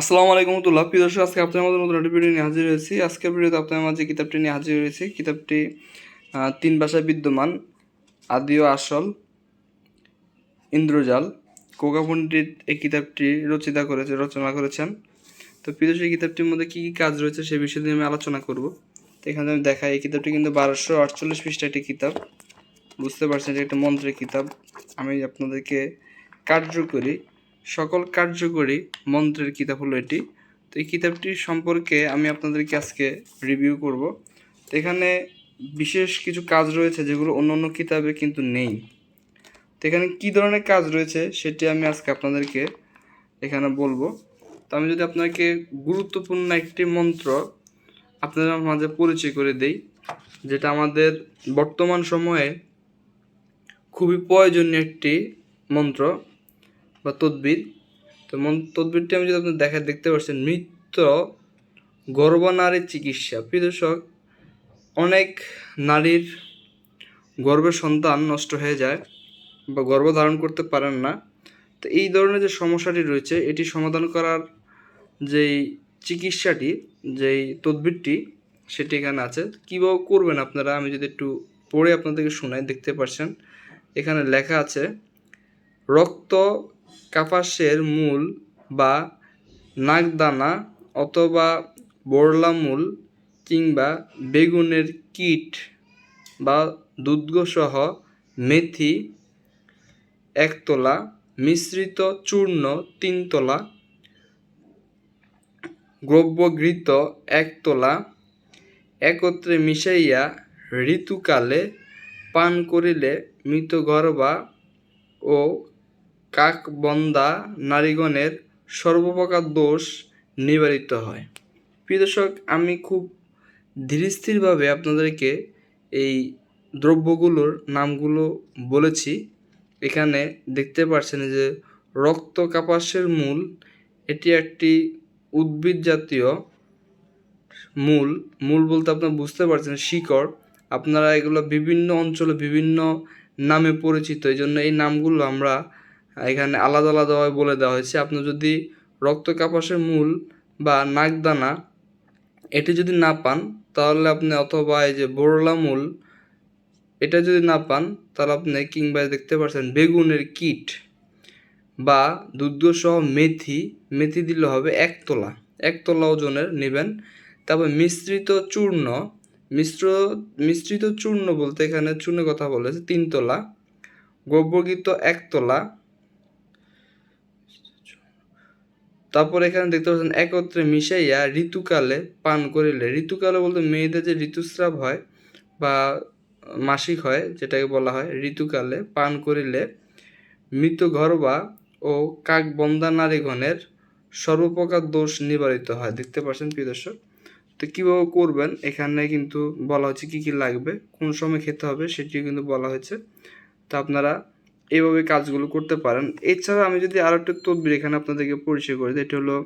আসসালামু আলাইকুম রহমতুল্লাহ। প্রিয় দর্শক, আজকে আপনাদের মধ্যে নতুন একটি ভিডিও নিয়ে হাজির হয়েছি। আজকের ভিডিওতে আপনাদের মাঝে কিতাবটি নিয়ে হাজির হয়েছি। কিতাবটি তিন ভাষায় বিদ্যমান। আদি ও আসল, ইন্দ্রজাল। কোকা পণ্ডিত এই কিতাবটি রচিতা করেছে, রচনা করেছেন। তো প্রিয় দর্শক, এই কিতাবটির মধ্যে কী কী কাজ রয়েছে সে বিষয়ে আমি আলোচনা করব। তো এখানে আমি দেখাই, এই কিতাবটি কিন্তু বারোশো আটচল্লিশ পৃষ্ঠা একটি কিতাব। বুঝতে পারছেন এটা একটা মন্ত্রের কিতাব। আমি আপনাদেরকে কার্যকরী সকল কার্যকরী মন্ত্রের কিতাব হলো এটি। তো এই কিতাবটি সম্পর্কে আমি আপনাদেরকে আজকে রিভিউ করব। তো এখানে বিশেষ কিছু কাজ রয়েছে যেগুলো অন্য অন্য কিতাবে কিন্তু নেই। তো এখানে কী ধরনের কাজ রয়েছে সেটি আমি আজকে আপনাদেরকে এখানে বলব। তো আমি যদি আপনাকে গুরুত্বপূর্ণ একটি মন্ত্র আপনাদের মাঝে পরিচয় করে দেই, যেটা আমাদের বর্তমান সময়ে খুবই প্রয়োজনীয় একটি মন্ত্র। বা তদ্বির, তো মন, তদ্বিরটি আমি যদি আপনি দেখা দেখতে পাচ্ছেন মৃত্য গর্ভনারীর চিকিৎসা। প্রিয় অনেক নারীর গর্ভের সন্তান নষ্ট হয়ে যায় বা গর্ভ ধারণ করতে পারেন না। তো এই ধরনের যে সমস্যাটি রয়েছে, এটি সমাধান করার যেই চিকিৎসাটি, যেই তদ্বিরটি, সেটি এখানে আছে। কীভাবে করবেন আপনারা? আমি যদি একটু পড়ে আপনাদেরকে শোনাই, দেখতে পাচ্ছেন এখানে লেখা আছে, রক্ত কাপাসের মূল বা নাকদানা অথবা বরলা মূল কিংবা বেগুনের কীট বা দুধসহ মেথি একতলা, মিশ্রিত চূর্ণ তিনতলা দ্রব্যঘৃত একতলা একত্রে মিশাইয়া ঋতুকালে পান করিলে মৃত গর্ভা ও কাকবন্দা নারীগণের সর্বপ্রকার দোষ নিবারিত হয়। প্রিয় দর্শক, আমি খুব ধীরস্থিরভাবে আপনাদেরকে এই দ্রব্যগুলোর নামগুলো বলেছি। এখানে দেখতে পাচ্ছেন যে রক্ত কাপাসের মূল, এটি একটি উদ্ভিদ জাতীয় মূল। মূল বলতে আপনারা বুঝতে পারছেন, শিকড়। আপনারা এগুলো বিভিন্ন অঞ্চলে বিভিন্ন নামে পরিচিত। এই জন্য এই নামগুলো আমরা এখানে আলাদা আলাদাভাবে বলে দেওয়া হয়েছে। আপনি যদি রক্ত কাপাসের মূল বা নাকদানা এটি যদি না পান, তাহলে আপনি অথবা এই যে বোরলা মূল, এটা যদি না পান, তাহলে আপনি কিংবা দেখতে পাচ্ছেন বেগুনের কীট বা দুধ সহ মেথি মেথি দিলে হবে একতলা একতলা ওজনের নেবেন। তারপর মিশ্রিত চূর্ণ, মিশ্র, মিশ্রিত চূর্ণ বলতে এখানে চূর্ণের কথা বলেছে তিনতলা গব্যগীত একতলা তারপর এখানে দেখতে পাচ্ছেন একত্রে মিশাইয়া ঋতুকালে পান করিলে। ঋতুকালে বলতে মেয়েদের যে ঋতুস্রাব হয় বা মাসিক হয়, যেটাকে বলা হয়, ঋতুকালে পান করিলে মৃত গর্ভা ও কাকবন্দা নারীগণের সর্বপ্রকার দোষ নিবারিত হয়। দেখতে পাচ্ছেন প্রিয় দর্শক, তো কীভাবে করবেন এখানে কিন্তু বলা হচ্ছে কী কী লাগবে, কোন সময় খেতে হবে সেটিও কিন্তু বলা হয়েছে। তো আপনারা এইভাবে কাজগুলো করতে পারেন। এছাড়া আমি যদি আরও একটা তদবির এখানে আপনাদেরকে পরিচয় করে দিই, এটা হলো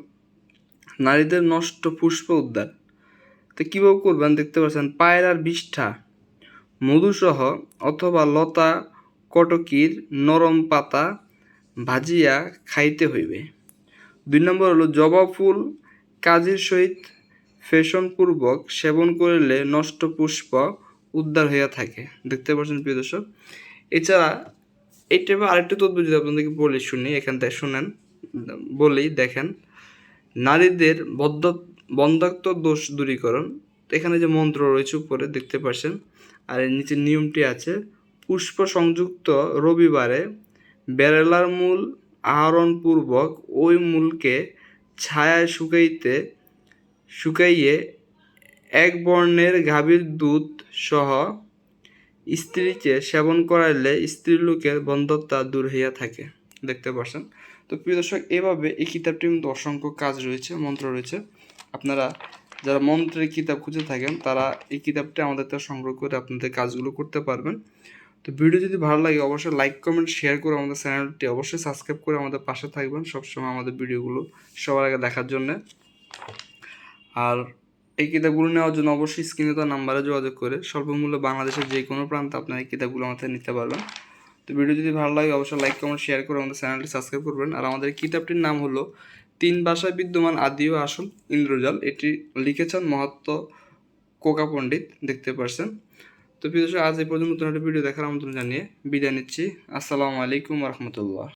নারীদের নষ্ট পুষ্প উদ্যান। তো কীভাবে করবেন দেখতে পাচ্ছেন পায়রার বিষ্ঠা, মধুসহ অথবা লতা, কটকির নরম পাতা ভাজিয়া খাইতে হইবে। দুই নম্বর হলো জবা ফুল কাজের সহিত ফ্যাশনপূর্বক সেবন করিলে নষ্ট পুষ্প উদ্ধার হইয়া থাকে। দেখতে পাচ্ছেন প্রিয় দর্শক, এছাড়া এই টাইপের আরেকটা তথ্য যদি আপনাদেরকে বলি শুনি, এখান থেকে শুনেন, বলেই দেখেন। নারীদের বদ্ধ, বন্ধাত্ম দোষ দূরীকরণ, এখানে যে মন্ত্র রয়েছে উপরে দেখতে পাচ্ছেন, আর এর নিচে নিয়মটি আছে, পুষ্প সংযুক্ত রবিবারে বেরেলার মূল আহরণপূর্বক ওই মূলকে ছায়ায় শুকাইতে, শুকাইয়ে এক বর্ণের গাভীর দুধ সহ স্ত্রীকে সেবন করাইলে স্ত্রীলোকের বন্ধত্বা দূর হইয়া থাকে। দেখতে পাচ্ছেন তো প্রিয় দর্শক, এভাবে এই কিতাবটির মধ্যে অসংখ্য কাজ রয়েছে, মন্ত্র রয়েছে। আপনারা যারা মন্ত্রের কিতাব খুঁজে থাকেন, তারা এই কিতাবটি আমাদের থেকে সংগ্রহ করে আপনাদের কাজগুলো করতে পারবেন। তো ভিডিও যদি ভালো লাগে, অবশ্যই লাইক কমেন্ট শেয়ার করে আমাদের চ্যানেলটি অবশ্যই সাবস্ক্রাইব করে আমাদের পাশে থাকবেন সবসময় আমাদের ভিডিওগুলো সবার আগে দেখার জন্য। আর এই কিতাবগুলো নেওয়ার জন্য অবশ্যই স্ক্রিনে তো নাম্বারে যোগাযোগ করে স্বল্পমূল্যে বাংলাদেশের যে কোনো প্রান্তে আপনার এই কিতাবগুলো আমাদের নিতে পারবেন। তো ভিডিও যদি ভালো লাগে, অবশ্যই লাইক কমেন্ট শেয়ার করে আমাদের চ্যানেলটি সাবস্ক্রাইব করবেন। আর আমাদের কিতাবটির নাম হলো তিন ভাষায় বিদ্যমান আদিও আসন আসল ইন্দ্রজাল। এটি লিখেছেন মহাত্ম কোকা পণ্ডিত, দেখতে পারছেন। তো প্রিয় আজ এই পর্যন্ত নতুন একটা ভিডিও দেখার আমন্ত্রণ জানিয়ে বিদায় নিচ্ছি। আসসালামু আলাইকুম রহমতুল্লাহ।